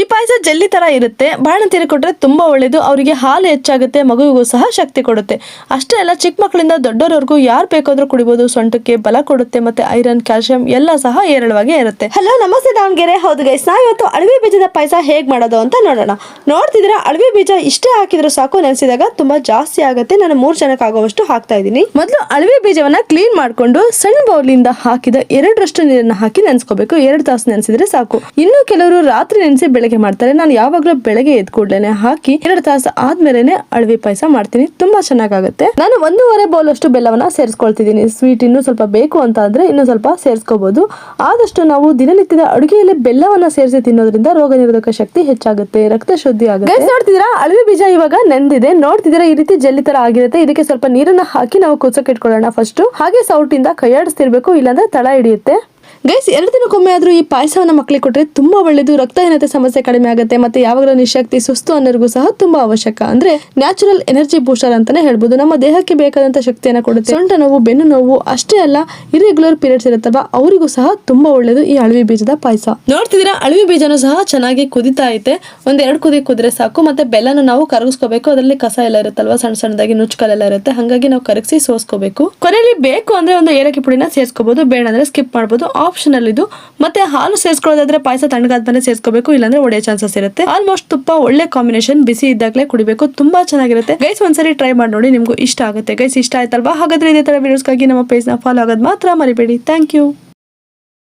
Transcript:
ಈ ಪಾಯಸ ಜಲ್ಲಿ ತರ ಇರುತ್ತೆ. ಬಾಣಂತಿಯರು ಕೊಟ್ರೆ ತುಂಬಾ ಒಳ್ಳೇದು. ಅವರಿಗೆ ಹಾಲು ಹೆಚ್ಚಾಗುತ್ತೆ ಮಗುವಿಗೂ ಸಹ ಶಕ್ತಿ ಕೊಡುತ್ತೆ. ಅಷ್ಟೇ ಅಲ್ಲ ಚಿಕ್ಕ ಮಕ್ಕಳಿಂದ ದೊಡ್ಡವರವರೆಗೂ ಯಾರು ಬೇಕಾದ್ರೂ ಕುಡಿಬಹುದು ಸೊಂಟಕ್ಕೆ ಬಲ ಕೊಡುತ್ತೆ ಮತ್ತೆ ಐರನ್ ಕ್ಯಾಲ್ಸಿಯಂ ಎಲ್ಲ ಸಹ ಏರಳವಾಗಿ ಇರುತ್ತೆ. ಹಲೋ ನಮಸ್ತೆ ದಾವಣಗೆರೆ. ಹೌದು ಗೈಸ್ ನಾ ಇವತ್ತು ಅಳವಿ ಬೀಜದ ಪಾಯಸ ಹೇಗ್ ಮಾಡೋದು ಅಂತ ನೋಡೋಣ. ನೋಡ್ತಿದ್ರೆ ಅಳವಿ ಬೀಜ ಇಷ್ಟೇ ಹಾಕಿದ್ರು ಸಾಕು ನೆನೆಸಿದಾಗ ತುಂಬಾ ಜಾಸ್ತಿ ಆಗುತ್ತೆ. ನಾನು ಮೂರ್ ಜನಕ್ಕೆ ಆಗುವಷ್ಟು ಹಾಕ್ತಾ ಇದ್ದೀನಿ. ಮೊದಲು ಅಳವಿ ಬೀಜವನ್ನ ಕ್ಲೀನ್ ಮಾಡ್ಕೊಂಡು ಸಣ್ಣ ಬೌಲಿಂದ ಹಾಕಿದ ಎರಡರಷ್ಟು ನೀರನ್ನ ಹಾಕಿ ನೆನೆಸ್ಕೋಬೇಕು. ಎರಡು ತಾಸು ನೆನೆಸಿದ್ರೆ ಸಾಕು. ಇನ್ನು ಕೆಲವರು ರಾತ್ರಿ ನೆನೆಸಿ ಬೆಳಗ್ಗೆ ಮಾಡ್ತಾರೆ. ನಾನು ಯಾವಾಗಲೂ ಬೆಳಗ್ಗೆ ಎದ್ ಕೂಡ್ಲೇನೆ ಹಾಕಿ ಎರಡು ತಾಸು ಆದ್ಮೇಲೆನೆ ಅಳವಿ ಪಾಯಸ ಮಾಡ್ತೀನಿ. ತುಂಬಾ ಚೆನ್ನಾಗಾಗುತ್ತೆ. ನಾನು ಒಂದೂವರೆ ಬೌಲ್ ಅಷ್ಟು ಬೆಲ್ಲವನ್ನ ಸೇರಿಸ್ಕೊಳ್ತಿದ್ದೀನಿ. ಸ್ವೀಟ್ ಇನ್ನು ಸ್ವಲ್ಪ ಬೇಕು ಅಂತ ಅಂದ್ರೆ ಇನ್ನೂ ಸ್ವಲ್ಪ ಸೇರಿಸ್ಕೋಬಹುದು ಆದಷ್ಟು ನಾವು ದಿನನಿತ್ಯದ ಅಡುಗೆಯಲ್ಲಿ ಬೆಲ್ಲವನ್ನ ಸೇರಿಸಿ ತಿನ್ನೋದ್ರಿಂದ ರೋಗ ನಿರೋಧಕ ಶಕ್ತಿ ಹೆಚ್ಚಾಗುತ್ತೆ. ರಕ್ತ ಶುದ್ಧಿ ಆಗುತ್ತೆ. ನೋಡ್ತಿದ್ರ ಅಳವಿ ಬೀಜ ಇವಾಗ ನೆಂದಿದೆ. ನೋಡ್ತಿದ್ದೀರಾ? ಈ ರೀತಿ ಜಲ್ಲಿ ತರ ಆಗಿರುತ್ತೆ. ಇದಕ್ಕೆ ಸ್ವಲ್ಪ ನೀರನ್ನ ಹಾಕಿ ನಾವು ಕುಸಕ್ಕೆ ಇಟ್ಕೊಳ್ಳೋಣ ಫಸ್ಟ್ ಹಾಗೆ ಸೌಟಿಂದ ಕೈಯಾಡಿಸ್ತಿರ್ಬೇಕು. ಇಲ್ಲಾಂದ್ರೆ ತಳ ಹಿಡಿಯುತ್ತೆ. ಗೈಸ್ ಎರಡು ದಿನಕ್ಕೊಮ್ಮೆ ಆದರೂ ಈ ಪಾಯಸವನ್ನು ಮಕ್ಕಳಿಗೆ ಕೊಟ್ಟರೆ ತುಂಬಾ ಒಳ್ಳೆಯದು ರಕ್ತಹೀನತೆ ಸಮಸ್ಯೆ ಕಡಿಮೆ ಆಗುತ್ತೆ ಮತ್ತೆ ಯಾವಾಗಲೂ ನಿಶಕ್ತಿ, ಸುಸ್ತು ಅನ್ನೋರಿಗೂ ಸಹ ತುಂಬಾ ಅವಶ್ಯಕ. ಅಂದ್ರೆ ನ್ಯಾಚುರಲ್ ಎನರ್ಜಿ ಬೂಸ್ಟರ್ ಅಂತಾನೆ ಹೇಳ್ಬೋದು. ನಮ್ಮ ದೇಹಕ್ಕೆ ಬೇಕಾದಂತ ಶಕ್ತಿಯನ್ನು ಕೊಡುತ್ತೆ. ಸೊಂಟ ನೋವು, ಬೆನ್ನು ನೋವು ಅಷ್ಟೇ ಅಲ್ಲ ಇರೆಗ್ಯುಲರ್ ಪೀರಿಯಡ್ಸ್ ಇರುತ್ತಲ್ವಾ? ಅವರಿಗೂ ಸಹ ತುಂಬಾ ಒಳ್ಳೇದು ಈ ಅಳವಿ ಬೀಜದ ಪಾಯಸ. ನೋಡ್ತಿದ್ದೀರಾ? ಅಳವಿ ಬೀಜನೂ ಸಹ ಚೆನ್ನಾಗಿ ಕುದಿತಾ ಐತೆ. ಒಂದೆರಡು ಕುದಿ ಕುದ್ರೆ ಸಾಕು. ಮತ್ತೆ ಬೆಲ್ಲನ ನಾವು ಕರಗಿಸ್ಕೋಬೇಕು. ಅದರಲ್ಲಿ ಕಸ ಎಲ್ಲ ಇರುತ್ತಲ್ವಾ? ಸಣ್ಣ ಸಣ್ಣದಾಗಿ ನುಚ್ಚುಕಲ್ಲೆಲ್ಲ ಇರುತ್ತೆ. ಹಾಗಾಗಿ ನಾವು ಕರಗಿಸಿ ಸೋಸ್ಕೋಬೇಕು. ಕೊನೆಯಲ್ಲಿ ಬೇಕು ಅಂದ್ರೆ ಒಂದು ಏಲಕ್ಕಿ ಪುಡಿನ ಸೇರಿಸ್ಕೋಬಹುದು ಬೇಡ ಅಂದ್ರೆ ಸ್ಕಿಪ್ ಮಾಡ್ಬೋದು ಆಪ್ಷನಲ್ ಇದು. ಮತ್ತೆ ಹಾಲು ಸೇರಿಸ್ಕೊಳ್ಳೋದಾದ್ರೆ ಪಾಯಸ ತಣ್ಣಗಾದ್ಮೇಲೆ ಸೇರಿಸ್ಕೋಬೇಕು, ಇಲ್ಲಾಂದ್ರೆ ಒಳ್ಳೆ ಚಾನ್ಸಸ್ ಇರುತ್ತೆ. ಆಲ್ಮೋಸ್ಟ್ ತುಪ್ಪ ಒಳ್ಳೆ ಕಾಂಬಿನೇಷನ್ ಬಿಸಿ ಇದ್ದಾಗಲೇ ಕುಡಿಬೇಕು, ತುಂಬಾ ಚೆನ್ನಾಗಿರುತ್ತೆ. ಗೈಸ್ ಒಂದ್ಸರಿ ಟ್ರೈ ಮಾಡಿ ನೋಡಿ, ನಿಮ್ಗೂ ಇಷ್ಟ ಆಗುತ್ತೆ. ಗೈಸ್ ಇಷ್ಟ ಆಯ್ತಲ್ವಾ? ಹಾಗಾದ್ರೆ ಇದೇ ತರ ವೀಡಿಯೋಸ್ಗಾಗಿ ನಮ್ಮ ಪೇಜ್ನ ಫಾಲೋ ಆಗೋದು ಮಾತ್ರ ಮರಿಬೇಡಿ. Thank you